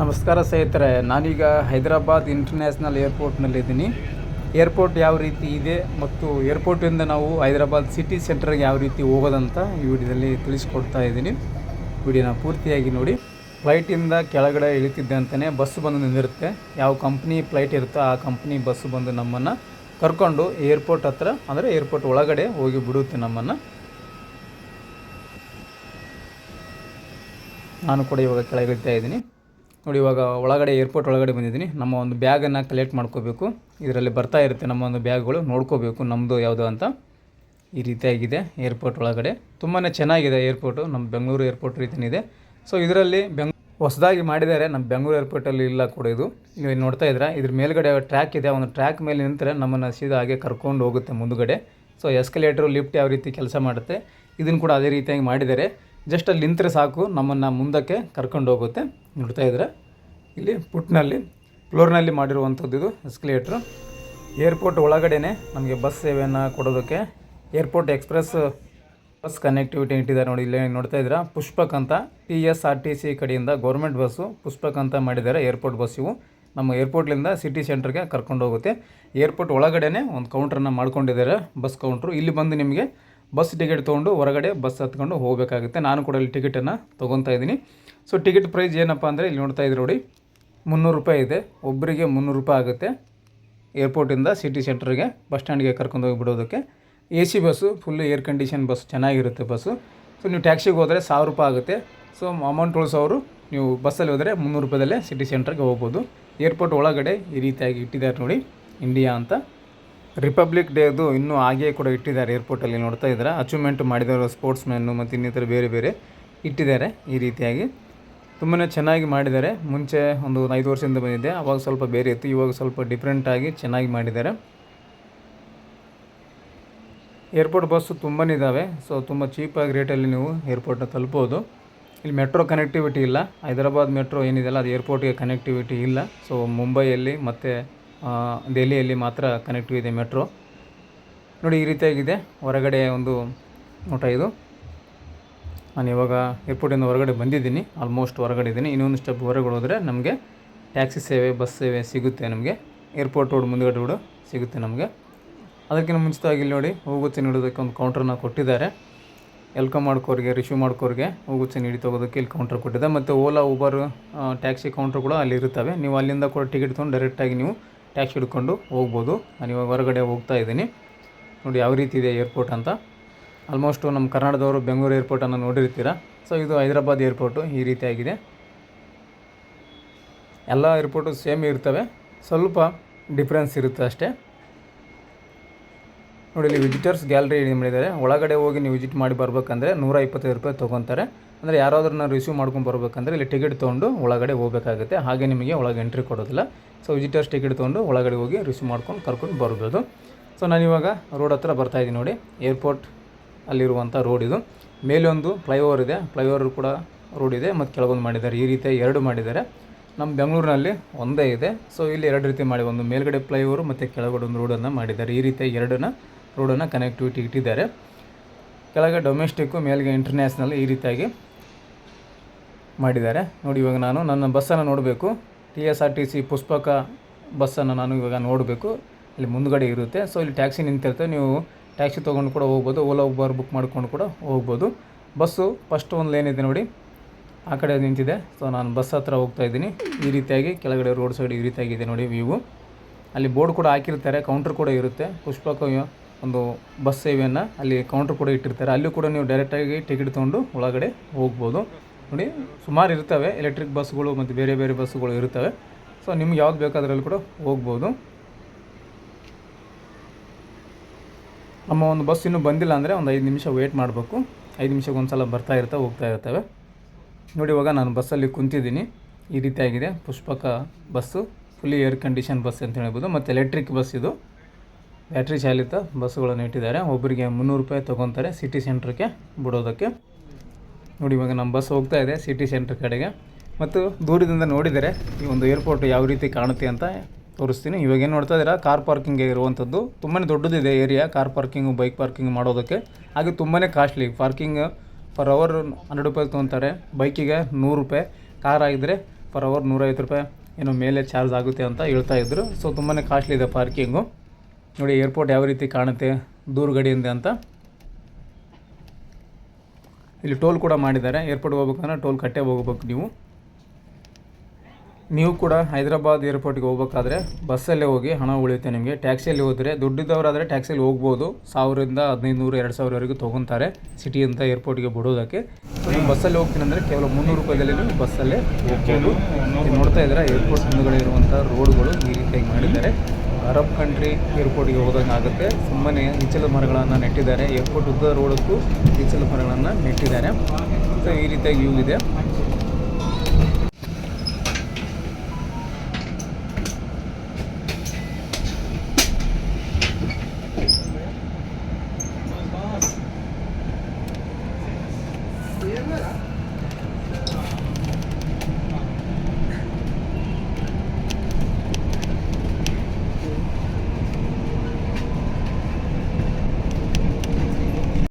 ನಮಸ್ಕಾರ ಸ್ನೇಹಿತರೆ, ನಾನೀಗ ಹೈದರಾಬಾದ್ ಇಂಟರ್ನ್ಯಾಷನಲ್ ಏರ್ಪೋರ್ಟ್ನಲ್ಲಿದ್ದೀನಿ. ಏರ್ಪೋರ್ಟ್ ಯಾವ ರೀತಿ ಇದೆ ಮತ್ತು ಏರ್ಪೋರ್ಟಿಂದ ನಾವು ಹೈದರಾಬಾದ್ ಸಿಟಿ ಸೆಂಟರ್ಗೆ ಯಾವ ರೀತಿ ಹೋಗೋದಂತ ಈ ವಿಡಿಯೋದಲ್ಲಿ ತಿಳಿಸ್ಕೊಡ್ತಾ ಇದ್ದೀನಿ. ವಿಡಿಯೋನ ಪೂರ್ತಿಯಾಗಿ ನೋಡಿ. ಫ್ಲೈಟಿಂದ ಕೆಳಗಡೆ ಇಳಿತಿದ್ದೆ ಅಂತಲೇ ಬಸ್ ಬಂದು ನಿಂದಿರುತ್ತೆ. ಯಾವ ಕಂಪ್ನಿ ಫ್ಲೈಟ್ ಇರುತ್ತೋ ಆ ಕಂಪ್ನಿ ಬಸ್ ಬಂದು ನಮ್ಮನ್ನು ಕರ್ಕೊಂಡು ಏರ್ಪೋರ್ಟ್ ಹತ್ರ, ಅಂದರೆ ಏರ್ಪೋರ್ಟ್ ಒಳಗಡೆ ಹೋಗಿ ಬಿಡುತ್ತೆ ನಮ್ಮನ್ನು. ನಾನು ಕೂಡ ಇವಾಗ ಕೆಳಗೆ ಇಳಿತಾ ಇದ್ದೀನಿ. ನೋಡಿ, ಇವಾಗ ಒಳಗಡೆ ಏರ್ಪೋರ್ಟ್ ಒಳಗಡೆ ಬಂದಿದ್ದೀನಿ. ನಮ್ಮ ಒಂದು ಬ್ಯಾಗನ್ನು ಕಲೆಕ್ಟ್ ಮಾಡ್ಕೋಬೇಕು. ಇದರಲ್ಲಿ ಬರ್ತಾ ಇರುತ್ತೆ ನಮ್ಮ ಒಂದು ಬ್ಯಾಗ್ಗಳು ನೋಡ್ಕೋಬೇಕು ನಮ್ಮದು ಯಾವುದು ಅಂತ. ಈ ರೀತಿಯಾಗಿದೆ ಏರ್ಪೋರ್ಟ್ ಒಳಗಡೆ. ತುಂಬಾ ಚೆನ್ನಾಗಿದೆ ಏರ್ಪೋರ್ಟು ನಮ್ಮ ಬೆಂಗಳೂರು ಏರ್ಪೋರ್ಟ್ ರೀತಿಯೇ ಇದೆ ಸೊ ಇದರಲ್ಲಿ ಬೆಂಗ್, ಹೊಸದಾಗಿ ಮಾಡಿದ್ದಾರೆ. ನಮ್ಮ ಬೆಂಗಳೂರು ಏರ್ಪೋರ್ಟಲ್ಲಿ ಇಲ್ಲ ಕೂಡ ಇದು. ನೀವು ನೋಡ್ತಾ ಇದ್ದೀರಾ? ಇದ್ರ ಮೇಲ್ಗಡೆ ಟ್ರ್ಯಾಕ್ ಇದೆ. ಒಂದು ಟ್ರ್ಯಾಕ್ ಮೇಲೆ ನಿಂತರೆ ನಮ್ಮನ್ನು ಸೀದಾ ಹಾಗೆ ಕರ್ಕೊಂಡು ಹೋಗುತ್ತೆ ಮುಂದುಗಡೆ. ಸೊ ಎಸ್ಕಲೇಟ್ರು ಲಿಫ್ಟ್ ಯಾವ ರೀತಿ ಕೆಲಸ ಮಾಡುತ್ತೆ, ಇದನ್ನು ಕೂಡ ಅದೇ ರೀತಿಯಾಗಿ ಮಾಡಿದ್ದಾರೆ. ಜಸ್ಟ್ ಅಲ್ಲಿ ನಿಂತರೆ ಸಾಕು, ನಮ್ಮನ್ನು ಮುಂದಕ್ಕೆ ಕರ್ಕೊಂಡು ಹೋಗುತ್ತೆ. ನೋಡ್ತಾ ಇದ್ದರೆ ಇಲ್ಲಿ ಪುಟ್ನಲ್ಲಿ, ಫ್ಲೋರ್ನಲ್ಲಿ ಮಾಡಿರುವಂಥದ್ದು ಇದು ಎಸ್ಕಲೇಟ್ರು ಏರ್ಪೋರ್ಟ್ ಒಳಗಡೆನೆ ನಮಗೆ ಬಸ್ ಸೇವೆಯನ್ನು ಕೊಡೋದಕ್ಕೆ ಏರ್ಪೋರ್ಟ್ ಎಕ್ಸ್ಪ್ರೆಸ್ ಬಸ್ ಕನೆಕ್ಟಿವಿಟಿ ಇಟ್ಟಿದ್ದಾರೆ ನೋಡಿ, ಇಲ್ಲಿ ನೋಡ್ತಾ ಇದ್ದೀರಾ ಪುಷ್ಪಕ್ ಅಂತ T S R T C ಕಡೆಯಿಂದ ಗೌರ್ಮೆಂಟ್ ಬಸ್ಸು ಪುಷ್ಪಕ್ ಅಂತ ಮಾಡಿದ್ದಾರೆ ಏರ್ಪೋರ್ಟ್ ಬಸ್ ಇವು. ನಮ್ಮ ಏರ್ಪೋರ್ಟ್ಲಿಂದ ಸಿಟಿ ಸೆಂಟ್ರಿಗೆ ಕರ್ಕೊಂಡು ಹೋಗುತ್ತೆ. ಏರ್ಪೋರ್ಟ್ ಒಳಗಡೆನೆ ಒಂದು ಕೌಂಟ್ರನ್ನು ಮಾಡ್ಕೊಂಡಿದ್ದಾರೆ ಬಸ್ ಕೌಂಟ್ರು ಇಲ್ಲಿ ಬಂದು ನಿಮಗೆ ಬಸ್ ಟಿಕೆಟ್ ತೊಗೊಂಡು ಹೊರಗಡೆ ಬಸ್ ಹತ್ಕೊಂಡು ಹೋಗಬೇಕಾಗುತ್ತೆ. ನಾನು ಕೂಡ ಇಲ್ಲಿ ಟಿಕೆಟನ್ನು ತೊಗೊತಾ ಇದ್ದೀನಿ. ಸೊ ಟಿಕೆಟ್ ಪ್ರೈಸ್ ಏನಪ್ಪ ಅಂದರೆ ಇಲ್ಲಿ ನೋಡ್ತಾ ಇದ್ದೀರಿ ನೋಡಿ. ಮುನ್ನೂರು ರೂಪಾಯಿ ಇದೆ. ಒಬ್ಬರಿಗೆ ಮುನ್ನೂರು ರೂಪಾಯಿ ಆಗುತ್ತೆ ಏರ್ಪೋರ್ಟಿಂದ ಸಿಟಿ ಸೆಂಟ್ರಿಗೆ ಬಸ್ ಸ್ಟ್ಯಾಂಡ್ಗೆ ಕರ್ಕೊಂಡು ಹೋಗಿ ಬಿಡೋದಕ್ಕೆ. A C bus full air condition bus ಚೆನ್ನಾಗಿರುತ್ತೆ ಬಸ್ಸು ಸೊ ನೀವು ಟ್ಯಾಕ್ಸಿಗೆ ಹೋದರೆ ಸಾವಿರ ರೂಪಾಯಿ ಆಗುತ್ತೆ. ಸೊ ಅಮೌಂಟ್ ಉಳಿಸೋರು ನೀವು ಬಸ್ಸಲ್ಲಿ ಹೋದರೆ ಮುನ್ನೂರು ರೂಪಾಯಿದಲ್ಲೇ ಸಿಟಿ ಸೆಂಟ್ರಿಗೆ ಹೋಗ್ಬೋದು. ಏರ್ಪೋರ್ಟ್ ಒಳಗಡೆ ಈ ರೀತಿಯಾಗಿ ಇಟ್ಟಿದ್ದಾರೆ ನೋಡಿ ಇಂಡಿಯಾ ಅಂತ. ರಿಪಬ್ಲಿಕ್ ಡೇದು ಇನ್ನೂ ಹಾಗೆ ಕೂಡ ಇಟ್ಟಿದ್ದಾರೆ ಏರ್ಪೋರ್ಟಲ್ಲಿ ನೋಡ್ತಾ ಇದ್ದಾರೆ. ಅಚೀವ್ಮೆಂಟ್ ಮಾಡಿದವರು ಸ್ಪೋರ್ಟ್ಸ್ ಮ್ಯಾನು ಮತ್ತು ಇನ್ನಿತರ ಬೇರೆ ಬೇರೆ ಇಟ್ಟಿದ್ದಾರೆ ಈ ರೀತಿಯಾಗಿ. ತುಂಬಾ ಚೆನ್ನಾಗಿ ಮಾಡಿದ್ದಾರೆ. ಮುಂಚೆ ಒಂದು ಐದು ವರ್ಷದಿಂದ ಬಂದಿದ್ದೆ ಅವಾಗ ಸ್ವಲ್ಪ ಬೇರೆ ಇತ್ತು. ಇವಾಗ ಸ್ವಲ್ಪ ಡಿಫ್ರೆಂಟಾಗಿ ಚೆನ್ನಾಗಿ ಮಾಡಿದ್ದಾರೆ. ಏರ್ಪೋರ್ಟ್ ಬಸ್ಸು ತುಂಬಾ ಇದ್ದಾವೆ ಸೊ ತುಂಬ ಚೀಪಾಗಿ ರೇಟಲ್ಲಿ ನೀವು ಏರ್ಪೋರ್ಟ್ನ ತಲುಪೋದು ಇಲ್ಲಿ ಮೆಟ್ರೋ ಕನೆಕ್ಟಿವಿಟಿ ಇಲ್ಲ. ಹೈದರಾಬಾದ್ ಮೆಟ್ರೋ ಏನಿದೆಯಲ್ಲ, ಅದು ಏರ್ಪೋರ್ಟ್ಗೆ ಕನೆಕ್ಟಿವಿಟಿ ಇಲ್ಲ. ಸೊ ಮುಂಬೈಯಲ್ಲಿ ಮತ್ತು ದೆಹಲಿಯಲ್ಲಿ ಮಾತ್ರ ಕನೆಕ್ಟಿವ್ ಇದೆ ಮೆಟ್ರೋ ನೋಡಿ ಈ ರೀತಿಯಾಗಿದೆ. ಹೊರಗಡೆ ಒಂದು ನೋಟ ಇದು. ನಾನು ಇವಾಗ ಏರ್ಪೋರ್ಟಿಂದ ಹೊರಗಡೆ ಬಂದಿದ್ದೀನಿ. ಆಲ್ಮೋಸ್ಟ್ ಹೊರಗಡೆ ಇದ್ದೀನಿ. ಇನ್ನೊಂದು ಸ್ಟೆಪ್ ಹೊರಗಡೆ ಹೋದರೆ ನಮಗೆ ಟ್ಯಾಕ್ಸಿ ಸೇವೆ ಬಸ್ ಸೇವೆ ಸಿಗುತ್ತೆ ನಮಗೆ. ಏರ್ಪೋರ್ಟ್ ರೋಡ್ ಮುಂದುಗಡೆ ರೋಡು ಸಿಗುತ್ತೆ ನಮಗೆ. ಅದಕ್ಕಿಂತ ಮುಂಚಿತವಾಗಿ ಇಲ್ಲಿ ನೋಡಿ ಹೂಗುಚ್ಚೆ ನೀಡೋದಕ್ಕೆ ಒಂದು ಕೌಂಟ್ರನ್ನ ಕೊಟ್ಟಿದ್ದಾರೆ. ವೆಲ್ಕಮ್ ಮಾಡ್ಕೋರಿಗೆ ರಿಸೀವ್ ಮಾಡ್ಕೋರಿಗೆ ಹೂಗುಚ್ಚೆ ನೀಡಿ ತೊಗೋದಕ್ಕೆ ಇಲ್ಲಿ ಕೌಂಟ್ರ್ ಕೊಟ್ಟಿದೆ ಮತ್ತು ಓಲಾ ಊಬರ್ ಟ್ಯಾಕ್ಸಿ ಕೌಂಟ್ರ್ ಕೂಡ ಅಲ್ಲಿ ಇರುತ್ತವೆ. ನೀವು ಅಲ್ಲಿಂದ ಕೂಡ ಟಿಕೆಟ್ ತೊಗೊಂಡು ಡೈರೆಕ್ಟಾಗಿ ನೀವು ಟ್ಯಾಕ್ಸಿ ಹಿಡ್ಕೊಂಡು ಹೋಗ್ಬೋದು. ನಾನು ಇವಾಗ ಹೊರಗಡೆ ಹೋಗ್ತಾ ಇದ್ದೀನಿ. ನೋಡಿ ಯಾವ ರೀತಿ ಇದೆ ಏರ್ಪೋರ್ಟ್ ಅಂತ. ಆಲ್ಮೋಸ್ಟು ನಮ್ಮ ಕರ್ನಾಟಕದವರು ಬೆಂಗಳೂರು ಏರ್ಪೋರ್ಟನ್ನು ನೋಡಿರ್ತೀರ? ಸೊ ಇದು ಹೈದರಾಬಾದ್ ಏರ್ಪೋರ್ಟು ಈ ರೀತಿಯಾಗಿದೆ. ಎಲ್ಲ ಏರ್ಪೋರ್ಟು ಸೇಮ್ ಇರ್ತವೆ. ಸ್ವಲ್ಪ ಡಿಫ್ರೆನ್ಸ್ ಇರುತ್ತೆ ಅಷ್ಟೇ. ನೋಡಿ, ಇಲ್ಲಿ ವಿಸಿಟರ್ಸ್ ಗ್ಯಾಲರಿ ಏನು ಮಾಡಿದ್ದಾರೆ ಒಳಗಡೆ ಹೋಗಿ ನೀವು ವಿಸಿಟ್ ಮಾಡಿ ಬರಬೇಕಂದ್ರೆ ನೂರ ಇಪ್ಪತ್ತೈದು ರೂಪಾಯಿ ತೊಗೊತಾರೆ. ಅಂದರೆ ಯಾರಾದ್ರನ್ನ ರಿಸೀವ್ ಮಾಡ್ಕೊಂಡು ಬರಬೇಕಂದ್ರೆ ಇಲ್ಲಿ ಟಿಕೆಟ್ ತೊಗೊಂಡು ಒಳಗಡೆ ಹೋಗಬೇಕಾಗುತ್ತೆ. ಹಾಗೆ ನಿಮಗೆ ಒಳಗೆ ಎಂಟ್ರಿ ಕೊಡೋದಿಲ್ಲ. ಸೊ ವಿಸಿಟರ್ಸ್ ಟಿಕೆಟ್ ತೊಗೊಂಡು ಒಳಗಡೆ ಹೋಗಿ ರಿಸೀವ್ ಮಾಡ್ಕೊಂಡು ಕರ್ಕೊಂಡು ಬರ್ಬೋದು ಸೊ ನಾನಿವಾಗ ರೋಡ್ ಹತ್ರ ಬರ್ತಾ ಇದ್ದೀನಿ ನೋಡಿ. ಏರ್ಪೋರ್ಟ್ ಅಲ್ಲಿರುವಂಥ ರೋಡ್ ಇದು. ಮೇಲೊಂದು ಫ್ಲೈಓವರ್ ಇದೆ. ಫ್ಲೈಓವರ್ ಕೂಡ ರೋಡ್ ಇದೆ. ಮತ್ತು ಕೆಳಗೊಂದು ಮಾಡಿದ್ದಾರೆ. ಈ ರೀತಿ ಎರಡು ಮಾಡಿದ್ದಾರೆ. ನಮ್ಮ ಬೆಂಗಳೂರಿನಲ್ಲಿ ಒಂದೇ ಇದೆ. ಸೊ ಇಲ್ಲಿ ಎರಡು ರೀತಿ ಮಾಡಿ ಒಂದು ಮೇಲ್ಗಡೆ ಫ್ಲೈಓವರು ಮತ್ತು ಕೆಳಗಡೆ ಒಂದು ರೋಡನ್ನು ಮಾಡಿದ್ದಾರೆ. ಈ ರೀತಿ ಎರಡನ್ನ ರೋಡನ್ನು ಕನೆಕ್ಟಿವಿಟಿ ಇಟ್ಟಿದ್ದಾರೆ ಕೆಳಗೆ ಡೊಮೆಸ್ಟಿಕ್ಕು, ಮೇಲ್ಗೆ ಇಂಟರ್ನ್ಯಾಷನಲ್ ಈ ರೀತಿಯಾಗಿ ಮಾಡಿದ್ದಾರೆ. ನೋಡಿ, ಇವಾಗ ನಾನು ನನ್ನ ಬಸ್ಸನ್ನು ನೋಡಬೇಕು. T S R T C Pushpaka ಬಸ್ಸನ್ನು ನಾನು ಇವಾಗ ನೋಡಬೇಕು. ಇಲ್ಲಿ ಮುಂದುಗಡೆ ಇರುತ್ತೆ. ಸೊ ಇಲ್ಲಿ ಟ್ಯಾಕ್ಸಿ ನಿಂತಿರುತ್ತೆ. ನೀವು ಟ್ಯಾಕ್ಸಿ ತೊಗೊಂಡು ಕೂಡ ಹೋಗ್ಬೋದು. ಓಲಾ, ಉಬರ್ ಬುಕ್ ಮಾಡ್ಕೊಂಡು ಕೂಡ ಹೋಗ್ಬೋದು. ಬಸ್ಸು ಫಸ್ಟ್ ಒಂದು ಲೈನ್ ಇದೆ ನೋಡಿ. ಆ ಕಡೆ ನಿಂತಿದೆ. ಸೊ ನಾನು ಬಸ್ ಹತ್ರ ಹೋಗ್ತಾ ಇದ್ದೀನಿ. ಈ ರೀತಿಯಾಗಿ ಕೆಳಗಡೆ ರೋಡ್ ಸೈಡ್ ಈ ರೀತಿಯಾಗಿದೆ ನೋಡಿ ವ್ಯೂವು ಅಲ್ಲಿ ಬೋರ್ಡ್ ಕೂಡ ಹಾಕಿರ್ತಾರೆ. ಕೌಂಟ್ರ್ ಕೂಡ ಇರುತ್ತೆ. ಪುಷ್ಪಕ ಒಂದು ಬಸ್ ಸೇವೆಯನ್ನು ಅಲ್ಲಿ ಕೌಂಟ್ರ್ ಕೂಡ ಇಟ್ಟಿರ್ತಾರೆ. ಅಲ್ಲೂ ಕೂಡ ನೀವು ಡೈರೆಕ್ಟಾಗಿ ಟಿಕೆಟ್ ತೊಗೊಂಡು ಒಳಗಡೆ ಹೋಗ್ಬೋದು. ನೋಡಿ, ಸುಮಾರು ಇರ್ತವೆ. ಎಲೆಕ್ಟ್ರಿಕ್ ಬಸ್ಗಳು ಮತ್ತು ಬೇರೆ ಬೇರೆ ಬಸ್ಸುಗಳು ಇರ್ತವೆ. ಸೊ ನಿಮ್ಗೆ ಯಾವ್ದು ಬೇಕಾದ್ರಲ್ಲಿ ಕೂಡ ಹೋಗ್ಬೋದು. ನಮ್ಮ ಒಂದು ಬಸ್ ಇನ್ನೂ ಬಂದಿಲ್ಲ ಅಂದರೆ ಒಂದು ಐದು ನಿಮಿಷ ವೇಟ್ ಮಾಡಬೇಕು. ಐದು ನಿಮಿಷಕ್ಕೆ ಒಂದು ಸಲ ಬರ್ತಾ ಇರ್ತವೆ ಹೋಗ್ತಾ ಇರ್ತವೆ. ನೋಡಿ, ಇವಾಗ ನಾನು ಬಸ್ಸಲ್ಲಿ ಕುಂತಿದ್ದೀನಿ. ಈ ರೀತಿಯಾಗಿದೆ Pushpaka bus fully air condition bus ಅಂತ ಹೇಳ್ಬೋದು. ಮತ್ತು ಎಲೆಕ್ಟ್ರಿಕ್ ಬಸ್ ಇದು. ಬ್ಯಾಟ್ರಿ ಚಾಲಿತ ಬಸ್ಸುಗಳನ್ನು ಇಟ್ಟಿದ್ದಾರೆ. ಒಬ್ಬರಿಗೆ ಮುನ್ನೂರು ರೂಪಾಯಿ ತೊಗೊತಾರೆ ಸಿಟಿ ಸೆಂಟ್ರಿಗೆ ಬಿಡೋದಕ್ಕೆ. ನೋಡಿ, ಇವಾಗ ನಮ್ಮ ಬಸ್ ಹೋಗ್ತಾ ಇದೆ ಸಿಟಿ ಸೆಂಟ್ರ್ ಕಡೆಗೆ. ಮತ್ತು ದೂರದಿಂದ ನೋಡಿದರೆ ಈ ಒಂದು ಏರ್ಪೋರ್ಟ್ ಯಾವ ರೀತಿ ಕಾಣುತ್ತೆ ಅಂತ ತೋರಿಸ್ತೀನಿ. ಇವಾಗ ಏನು ನೋಡ್ತಾ ಇದ್ದೀರಾ? ಕಾರ್ ಪಾರ್ಕಿಂಗ್ ಇರುವಂಥದ್ದು. ತುಂಬಾ ದೊಡ್ಡದಿದೆ area. Car parking, bike parking ಮಾಡೋದಕ್ಕೆ. ಹಾಗೆ ತುಂಬಾ costly. Parking per hour hundred ರೂಪಾಯಿ ತೊಗೊತಾರೆ. ಬೈಕಿಗೆ ನೂರು ರೂಪಾಯಿ. ಕಾರ್ ಆಗಿದ್ರೆ ಪರ್ ಅವರ್ ನೂರೈವತ್ತು ರೂಪಾಯಿ. ಏನೋ ಮೇಲೆ ಚಾರ್ಜ್ ಆಗುತ್ತೆ ಅಂತ ಹೇಳ್ತಾ ಇದ್ರು. ಸೊ ತುಂಬಾ ಕಾಸ್ಟ್ಲಿ ಇದೆ ಪಾರ್ಕಿಂಗು. ನೋಡಿ ಏರ್ಪೋರ್ಟ್ ಯಾವ ರೀತಿ ಕಾಣುತ್ತೆ ದೂರ ಗಡಿಯಿಂದ ಅಂತ. ಇಲ್ಲಿ ಟೋಲ್ ಕೂಡ ಮಾಡಿದ್ದಾರೆ. ಏರ್ಪೋರ್ಟ್ಗೆ ಹೋಗ್ಬೇಕಂದ್ರೆ ಟೋಲ್ ಕಟ್ಟೆ ಹೋಗ್ಬೇಕು ನೀವು. ನೀವು ಕೂಡ ಹೈದರಾಬಾದ್ ಏರ್ಪೋರ್ಟ್ಗೆ ಹೋಗ್ಬೇಕಾದ್ರೆ ಬಸ್ಸಲ್ಲೇ ಹೋಗಿ ಹಣ ಉಳಿಯುತ್ತೆ ನಿಮಗೆ. ಟ್ಯಾಕ್ಸಿಯಲ್ಲಿ ಹೋದರೆ, ದುಡ್ಡಿದ್ದವರಾದರೆ ಟ್ಯಾಕ್ಸಿಯಲ್ಲಿ ಹೋಗ್ಬೋದು. ಸಾವಿರದಿಂದ ಹದಿನೈದು ನೂರು ಎರಡು ಸಾವಿರವರೆಗೂ ತೊಗೊತಾರೆ ಸಿಟಿಯಿಂದ ಏರ್ಪೋರ್ಟ್ಗೆ ಬಿಡೋದಕ್ಕೆ. ನೀವು ಬಸ್ಸಲ್ಲಿ ಹೋಗ್ತೀನಿ ಅಂದರೆ ಕೇವಲ ಮುನ್ನೂರು ರೂಪಾಯಿದಲ್ಲಿ ಬಸ್ಸಲ್ಲೇ ಹೋಗ್ಬೋದು. ನೋಡ್ತಾ ಇದ್ದೀರಾ ಏರ್ಪೋರ್ಟ್ ಮುಂದುಗಡೆ ಇರುವಂಥ ರೋಡ್ಗಳು ಈ ರೀತಿಯಾಗಿ ಮಾಡಿದ್ದಾರೆ. ಅರಬ್ ಕಂಟ್ರಿ ಏರ್ಪೋರ್ಟ್ಗೆ ಹೋದಂಗೆ ಆಗುತ್ತೆ. ಸುಮ್ಮನೆ ಈಚಲ ಮರಗಳನ್ನು ನೆಟ್ಟಿದ್ದಾರೆ. ಏರ್ಪೋರ್ಟ್ ಉದ್ದ ರೋಡಕ್ಕೂ ಈಚಲ ಮರಗಳನ್ನು ನೆಟ್ಟಿದ್ದಾರೆ. ಸೊ ಈ ರೀತಿಯಾಗಿ ವ್ಯೂ ಇದೆ.